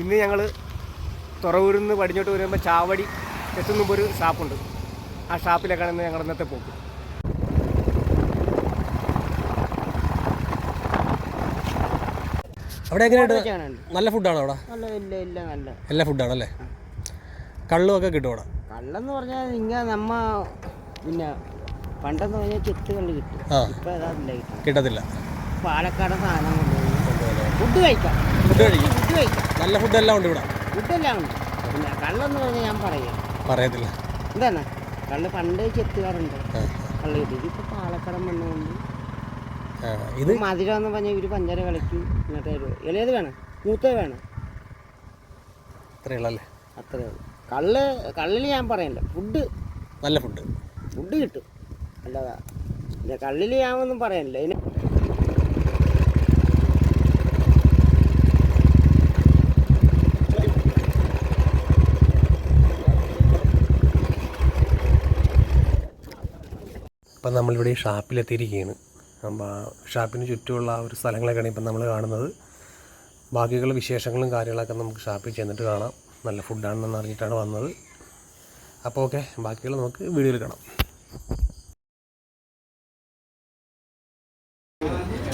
ഇന്ന് ഞങ്ങൾ തുറവൂരിൽ നിന്ന് പടിഞ്ഞോട്ട് വരുമ്പോൾ ചാവടി എത്തുന്ന ഒരു ഷാപ്പുണ്ട്. ആ ഷാപ്പിലേക്കാണ് ഇന്ന് ഞങ്ങൾ ഇന്നത്തെ പോക്ക്. അവിടെ എങ്ങനെയുണ്ട്? നല്ല ഫുഡാണോ അവിടെ? നല്ല ഇല്ല അല്ലേ എല്ലാ കള്ളുമൊക്കെ കിട്ടും അവിടെ? കള്ളെന്ന് പറഞ്ഞാൽ ഇങ്ങനെ നമ്മ പിന്നെ പണ്ടെന്ന് പറഞ്ഞാൽ ചെത്ത് കള്ള് കിട്ടും. കിട്ടത്തില്ല. പാലക്കാട് സാധനം കൊണ്ടുപോയി ഫുഡ് കഴിക്കാം. ഫുഡ് കഴിക്കും. ഫുഡ് കഴിക്കാം. നല്ല ഫുഡെല്ലാം ഉണ്ട് ഇവിടെ. ഫുഡെല്ലാം ഉണ്ട്. പിന്നെ കള്ളെന്ന് പറഞ്ഞാൽ ഞാൻ പറയാം. പറയത്തില്ല. എന്താണ്? കള്ള് പണ്ട് ചെത്തുകാറുണ്ട് കള്ള് കിട്ടും ഇതിപ്പോ പാലക്കാടൻ വന്നുകൊണ്ട് ഇത് മധുരം എന്ന് പറഞ്ഞാൽ ഇവർ പഞ്ചര കളിക്കും. എന്നിട്ട് തരും ഇളയത് വേണം. മൂത്തത് വേണം. ഇത്രയുള്ളല്ലേ അത്രേ ഉള്ളൂ. കള്ള് കള്ളിൽ ഞാൻ പറയണ്ട ഫുഡ്. നല്ല ഫുഡ്. ഫുഡ് കിട്ടും. അല്ലാതാ കള്ളിൽ ഞാൻ ഒന്നും പറയാനില്ല ഇപ്പം നമ്മളിവിടെ ഈ ഷാപ്പിലെത്തിയിരിക്കുകയാണ്. അപ്പം ഷാപ്പിന് ചുറ്റുമുള്ള ആ ഒരു സ്ഥലങ്ങളൊക്കെയാണ് ഇപ്പം നമ്മൾ കാണുന്നത്. ബാക്കിയുള്ള വിശേഷങ്ങളും കാര്യങ്ങളൊക്കെ നമുക്ക് ഷാപ്പിൽ ചെന്നിട്ട് കാണാം. നല്ല ഫുഡാണെന്ന് അറിഞ്ഞിട്ടാണ് വന്നത്. അപ്പോൾ ഓക്കെ ബാക്കിയുള്ള നമുക്ക് വീഡിയോയിൽ കാണാം.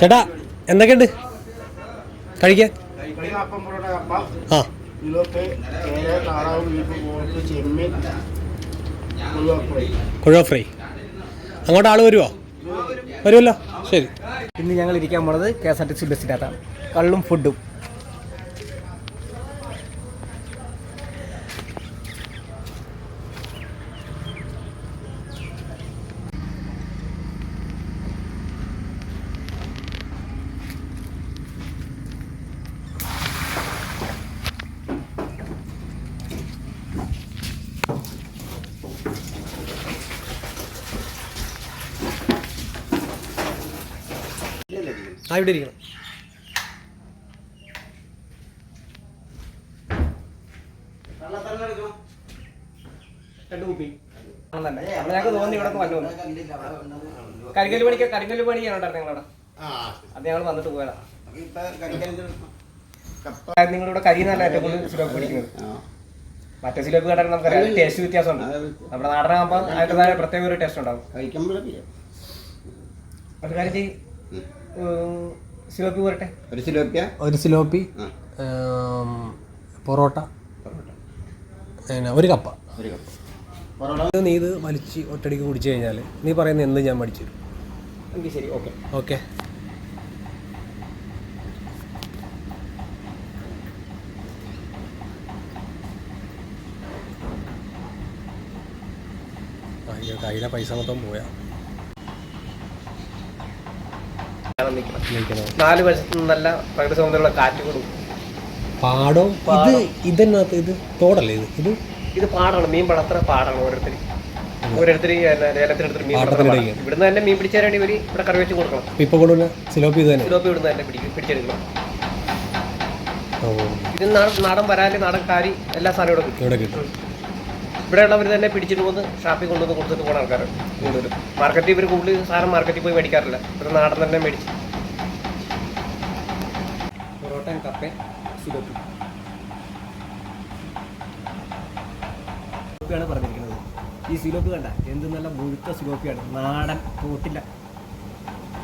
ചേട്ടാ എന്തൊക്കെയുണ്ട്? കഴിക്കാൻ? അപ്പം ആ കുഴ ഫ്രൈ. അങ്ങോട്ട് ആൾ വരുമോ വരുമല്ലോ ശരി. ഇന്ന് ഞങ്ങൾ ഇരിക്കാൻ പോണത് K S R T C ബസ്സിനകത്താണ്. കള്ളും ഫുഡും ആ ഇവിടെ ഇരിക്കണം. രണ്ട് കുപ്പി. ആണല്ലേ? ഞങ്ങൾക്ക് തോന്നി ഇവിടെ വന്നു കരിങ്കൽ പണിക്ക് കരിങ്കൽ പണി ചെയ്യാനുണ്ടായിരുന്നു ഞങ്ങളവിടെ അത് ഞങ്ങൾ വന്നിട്ട് പോയതാ. നിങ്ങളിവിടെ കരിയുന്നല്ല ഏറ്റവും കൂടുതൽ സിലോപ്പ് പിടിക്കുന്നത്. മറ്റേ സിലോപ്പ് കണ്ടാൽ നമുക്കറിയാം ടേസ്റ്റ് വ്യത്യാസമുണ്ട്. നമ്മുടെ നാടനാകുമ്പോൾ അതിന്റെതായ പ്രത്യേക ഒരു ടേസ്റ്റ് ഉണ്ടാവും. ഒരു കാര്യം ചെയ്യ്. സിലോപ്പി പോരട്ടെ? ഒരു സിലോപ്പിയ? ഒരു സിലോപ്പി പൊറോട്ട പിന്നെ ഒരു കപ്പ. ഒരു കപ്പ. നീ ഇത് വലിച്ച് ഒറ്റടിക്ക് കുടിച്ചു കഴിഞ്ഞാൽ നീ പറയുന്ന എന്ത് ഞാൻ പഠിച്ചു തരും? എങ്കിൽ ശരി ഓക്കെ. ഓക്കെ. അയ്യോ കയ്യിലെ പൈസ മൊത്തം പോയാ നിൽക്കണം നാല് വശത്ത് നല്ല പ്രകൃതി സൗന്ദര്യമുള്ള കാറ്റ് കൊടുക്കും പാടോ? ഇത് ഇതിനകത്ത് ഇത് തോടല്ലേ ഇത്? ഇത് ഇത് പാടാണ്. മീൻ വളർത്തുന്ന പാടാണ് ഓരോരുത്തർ ലേലത്തിനെടുത്തിട്ട് മീൻ. ഇവിടുന്ന് തന്നെ മീൻ പിടിച്ചാൽ ഇവർ ഇവിടെ കറി വെച്ച് കൊടുക്കണം. ഇപ്പം ഇപ്പോൾ സിലോപ്പി തന്നെ? സിലോപ്പി ഇവിടുന്ന് തന്നെ പിടിക്കും. പിടിച്ചെടുക്കണം. ഇത് നാടൻ നാടൻ വരാൽ നാടൻ കാരി എല്ലാ സാധനവും ഇവിടെ കിട്ടും. ഇവിടെ കിട്ടും തന്നെ പിടിച്ചിട്ട് വന്ന് ഷാപ്പിൽ കൊണ്ടുവന്ന് കൊടുത്തിട്ട് പോകുന്ന ആൾക്കാർ കൂടുതലും. മാർക്കറ്റിൽ ഇവർ കൂടുതൽ സാധനം മാർക്കറ്റിൽ പോയി മേടിക്കാറില്ല. ഇവിടെ നാടൻ തന്നെ മേടിച്ച്. പൊറോട്ട കപ്പ സിലോപ്പി സിലോപ്പിയാണ് പറഞ്ഞിരിക്കുന്നത്. ഈ സിലോപ്പ് കണ്ട എന്ത് നല്ല മുഴുത്ത സിലോപ്പിയാണ് നാടൻ തോട്ടില്ല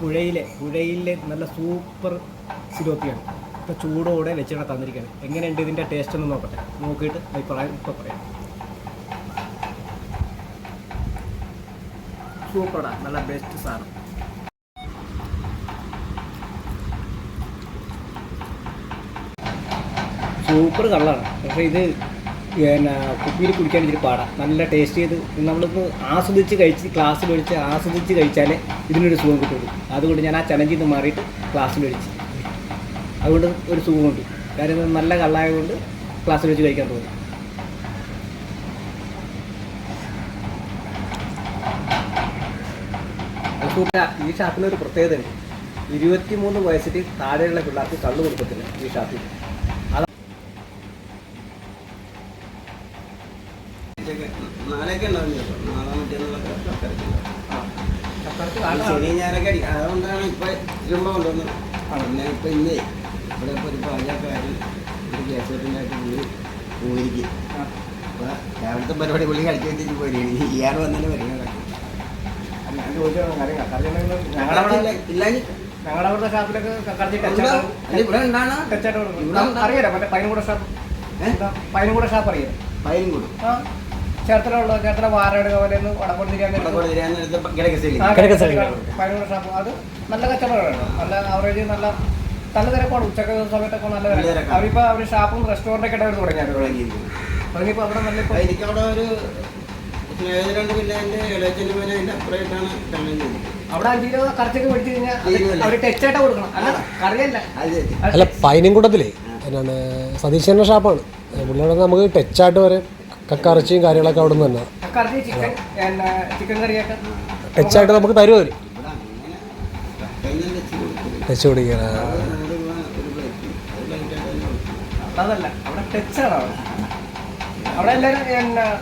പുഴയിലെ പുഴയിലെ നല്ല സൂപ്പർ സിലോപ്പിയാണ് ഇപ്പോൾ ചൂടോടെ വെച്ചിട്ട് തന്നിരിക്കുകയാണ് എങ്ങനെയുണ്ട് ഇതിന്റെ ടേസ്റ്റ് ഒന്ന് നോക്കട്ടെ. നോക്കിയിട്ട് അഭിപ്രായം ഇപ്പോൾ പറയാം. സൂപ്പറാ. നല്ല ബെസ്റ്റ് സാധനം. സൂപ്പർ കള്ളാണ് പക്ഷേ ഇത് പിന്നെ കുപ്പിയിൽ കുടിക്കാൻ ഇച്ചിരി പാടാം. നല്ല ടേസ്റ്റ് ചെയ്ത് നമ്മളിപ്പോൾ ആസ്വദിച്ച് കഴിച്ച് ക്ലാസ്സിൽ ഒഴിച്ച് ആസ്വദിച്ച് കഴിച്ചാലേ ഇതിനൊരു സുഖം കിട്ടുള്ളൂ. അതുകൊണ്ട് ഞാൻ ആ ചലഞ്ചിൽ നിന്ന് മാറിയിട്ട് ക്ലാസ്സിൽ ഒഴിച്ച്. അതുകൊണ്ട് ഒരു സുഖമുണ്ട് കാര്യം നല്ല കള്ളായതുകൊണ്ട് ക്ലാസ്സിൽ വെച്ച് കഴിക്കാൻ തോന്നി. അത് സൂപ്പറാ. ഈ ഷാപ്പിന് ഒരു പ്രത്യേകത ഉണ്ട് ഇരുപത്തിമൂന്ന് വയസ്സിൽ താഴെയുള്ള പിള്ളേർക്ക് കള്ളു കൊടുക്കത്തില്ല ഈ ഷാപ്പിൽ. നാളെയൊക്കെ ഉണ്ടാവും നാളെ ശനി അടി അതുകൊണ്ടാണ് ഇപ്പൊ ഇരുമ്പ കൊണ്ടുവന്നത്. പിന്നെ ഇപ്പൊ ഇന്നേ ഇവിടെ ഇപ്പൊ ഒരു പാചകക്കാരൻ ഒരു കേസറ്റിനായിട്ട് പുള്ളി പോയിരിക്കും. അപ്പൊ രാവിലത്തെ പരിപാടി പുള്ളി കളിച്ചു വെച്ചിട്ട് പോയിരിക്കും ഇയാൾ വന്നാലും പരിപാടി ഞാൻ ചോദിച്ചത് കാര്യം കക്കറിച്ചിട്ടുണ്ടെങ്കിൽ ഞങ്ങളുടെ അവിടുത്തെ ഷാപ്പിലൊക്കെ ഉണ്ടാ- അറിയാലോ മറ്റേ പൈനംകൂട ഷാപ്പ് പൈനംകൂട ഷാപ്പ് അറിയാം ആ ചേർത്തലുള്ള ചേർത്തല വാറയുടെ പോലെയൊന്ന് വടക്കോട്ട് പൈനംകൂട ഷാപ്പ് അത് നല്ല കച്ചവടമാണ് നല്ല അവറേജ് നല്ല നല്ല തിരക്കാണ് ഉച്ചയ്ക്ക് സമയത്തൊക്കെ നല്ല തിരക്കാണ്. അവരിപ്പോ അവർ ഷാപ്പും റെസ്റ്റോറന്റൊക്കെ ഇടവർ തുടങ്ങിയത് തുടങ്ങിയിരിക്കുന്നത് അവിടെ നല്ല എനിക്ക് അവിടെ ഒരു സ്നേഹിതരുണ്ട് പിന്നെ എന്റെ ഇളയച്ചന്റെ പേര് അതിന്റെ അപ്പുറമായിട്ടാണ് കല്യാണം ചെയ്തത്. അവിടെ അഞ്ച് കിലോ കറച്ചൊക്കെ മേടിച്ചു കഴിഞ്ഞാൽ തീരുവല്ലേ? അവർ ടച്ചായിട്ട് കൊടുക്കണം. അല്ല കറിയല്ല. അല്ല പൈനംകുടത്തിലേ എന്നാണ് സതീശന്റെ ഷാപ്പാണ്. പുള്ളിയുടെ നമുക്ക് ടച്ചായിട്ട് വരെ കക്കറച്ചിയും കാര്യങ്ങളൊക്കെ അവിടെ നിന്ന് തന്നെ. കറി ചിക്കൻ ചിക്കൻ കറിയൊക്കെ. ടച്ചായിട്ട് നമുക്ക് തരും അവർ അങ്ങനെ കക്കയൊന്നും ടച്ച് കൊടുക്കും. അതല്ല അവിടെ ടച്ചാണ് അവിടെ. അവിടെ എല്ലാവരും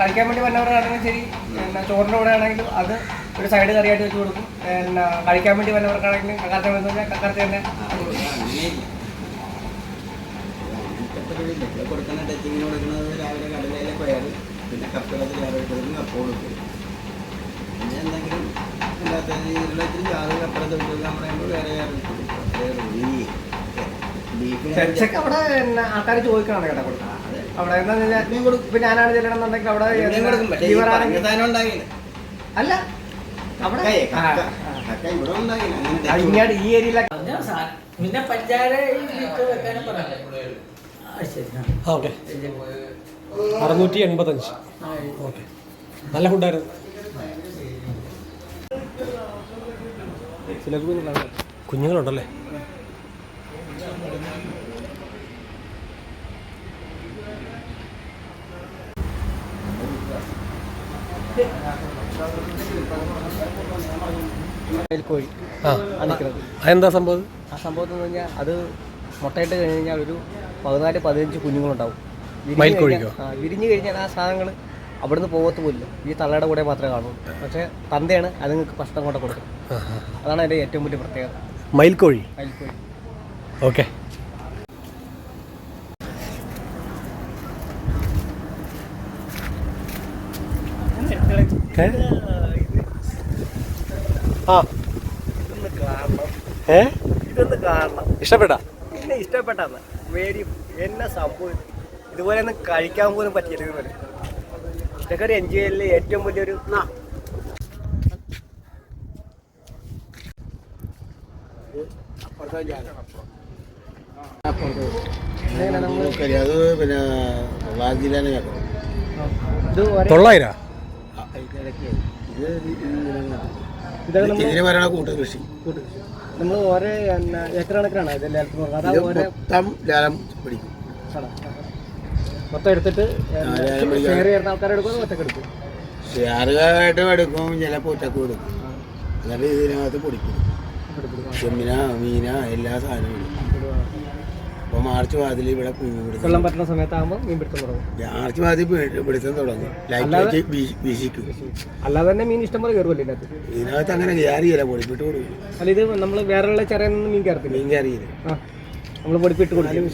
കഴിക്കാൻ വേണ്ടി വന്നവരാണെങ്കിലും ശരി. പിന്നെ ചോറിന്റെ കൂടെ ആണെങ്കിലും അത് ഒരു സൈഡ് കറിയായിട്ട് വെച്ച് കൊടുക്കും. പിന്നെ കഴിക്കാൻ വേണ്ടി വന്നവർക്കാണെങ്കിലും കക്കാർച്ച വന്നു കഴിഞ്ഞാൽ കക്കാർച്ച തന്നെ കൊടുക്കുന്ന ടച്ചിങ്ങിന് കൊടുക്കുന്നത് രാവിലെ കടലയിലെ പയർ പിന്നെ കപ്പളത്തിൽ രാവിലെ കൊടുക്കും കപ്പ കൊടുക്കും പിന്നെ എന്തെങ്കിലും രീതിയിലുള്ള ഇച്ചിരി കൊടുക്കാൻ പറയുമ്പോൾ വേറെ ടച്ചൊക്കെ അവിടെ ആൾക്കാർ ചോദിക്കണം കേട്ടോ കൊടുക്കുന്നത്. അവിടെ ഇപ്പൊ ഞാനാണ് ചെല്ലണമെന്നുണ്ടെങ്കിൽ അവിടെ അല്ല അവിടെ? ഇങ്ങോട്ട് ഈ സാ- പിന്നെ പഞ്ചായത്ത് ഓക്കെ. അറുന്നൂറ്റി എൺപത്തഞ്ച്. ഓക്കെ. നല്ല ഫുഡായിരുന്നു. കുഞ്ഞുങ്ങളുണ്ടല്ലേ? കോഴി. എന്താ സംഭവം? ആ സംഭവം എന്ന് പറഞ്ഞാൽ അത് മുട്ടയിട്ട് കഴിഞ്ഞ് കഴിഞ്ഞാൽ ഒരു പതിനാല് പതിനഞ്ച് കുഞ്ഞുങ്ങളുണ്ടാവും. വിരിഞ്ഞു? കഴിഞ്ഞാൽ- ആ വിരിഞ്ഞ് കഴിഞ്ഞാൽ ആ സാധനങ്ങൾ അവിടുന്ന് പോകത്ത് പോലില്ല. ഈ തള്ളയുടെ കൂടെ മാത്രമേ കാണൂ പക്ഷേ തന്തയാണ് അതുങ്ങൾക്ക് ഭക്ഷണം കൊണ്ട് കൊടുക്കും അതാണ് അതിന്റെ ഏറ്റവും വലിയ പ്രത്യേകത. മയിൽക്കോഴി മയിൽക്കോഴി ഓക്കെ. ആ. ഏ? ഇതൊന്ന് കാണണം ഇഷ്ടപ്പെട്ടാ പിന്നെ ഇഷ്ടപ്പെട്ടതാണ് വേരി എന്നെ സംഭവം ഇതുപോലെ ഒന്നും കഴിക്കാൻ പോലും പറ്റില്ല ഇതുപോലെ. ഇതൊക്കെ ഒരു എൻജോയ് ചെയ്യലിലെ ഏറ്റവും വലിയൊരു അത് പിന്നെ തൊള്ളായിരം? ഇതൊക്കെ നമ്മൾ ഓരോ മൊത്തം ലേലം പിടിക്കും. മൊത്തം എടുത്തിട്ട് ഷെയർ ചെയ്യുന്ന ആൾക്കാരെടുക്കും എടുക്കും ഷെയറുകാരായിട്ട് എടുക്കും ചിലപ്പോൾ ഒറ്റയ്ക്ക് കൊടുക്കും എന്നിട്ട് ഇതിനകത്ത് പൊടിക്കും ചെമ്മിന മീന എല്ലാ സാധനവും അപ്പോൾ മാർച്ച് വാതിൽ ഇവിടെ വെള്ളം പറ്റുന്ന സമയത്താകുമ്പോൾ മീൻ പിടുത്തം തുടങ്ങും. മാർച്ച് പി- പിടുത്തം തുടങ്ങും. ലൈറ്റ് വെച്ച് വീശിക്കും. അല്ലാതെ തന്നെ മീൻ ഇഷ്ടംപോലെ കയറുമല്ലോ ഇതിനകത്ത്. ഇതിനകത്ത് അങ്ങനെ കയറിയില്ല പൊടിപ്പിട്ട് കൊടുക്കും. അല്ല ഇത് നമ്മൾ വേറെയുള്ള ചെറിയ മീൻ കയറത്തില്ല മീൻ കയറിയില്ല നമ്മൾ പൊടിപ്പിട്ട് കൊടുക്കും.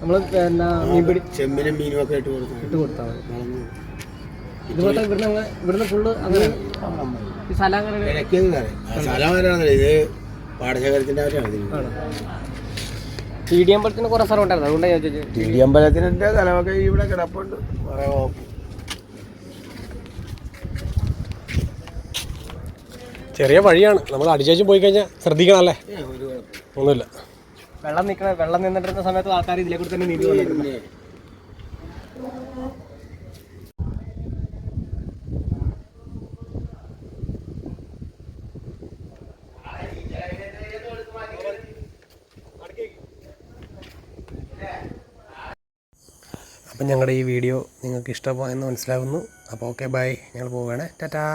നമ്മൾ പിന്നെ മീൻ പിടി ചെമ്മിനും മീനും ഒക്കെ ഇട്ട് കൊടുക്കും ഇട്ട് കൊടുത്താൽ മതി. ഇതുപോലെ ഇവിടുന്ന് ഇവിടുന്ന് ഫുള്ള് അങ്ങനെ സ്ഥലം അങ്ങനെ സ്ഥലം ഇത് പാടശേഖരത്തിന്റെ അവരാണ് ടി ഡി അമ്പലത്തിന് കുറേ സ്ഥലം ഉണ്ടായിരുന്നു. അതുകൊണ്ടാണ് ഞാൻ ചോദിച്ചത്. ടി ഡി അമ്പലത്തിന്റെ സ്ഥലമൊക്കെ ഇവിടെ കിടപ്പുണ്ട്. ചെറിയ വഴിയാണ്. നമ്മൾ അടിച്ചേച്ചും പോയി കഴിഞ്ഞാൽ ശ്രദ്ധിക്കണം അല്ലേ ഒരു കുഴപ്പം. ഒന്നുമില്ല. വെള്ളം നിൽക്കണ വെള്ളം നിന്നിട്ടിരുന്ന സമയത്ത് ആൾക്കാർ ഇതിലെ കൂടി തന്നെ നീന്തി വന്നിട്ടുണ്ട്. അപ്പം ഞങ്ങളുടെ ഈ വീഡിയോ നിങ്ങൾക്ക് ഇഷ്ടമായെന്ന് മനസ്സിലാവുന്നു. അപ്പോൾ ഓക്കെ ബൈ. ഞങ്ങൾ പോവുകയാണ്. ടാറ്റാ.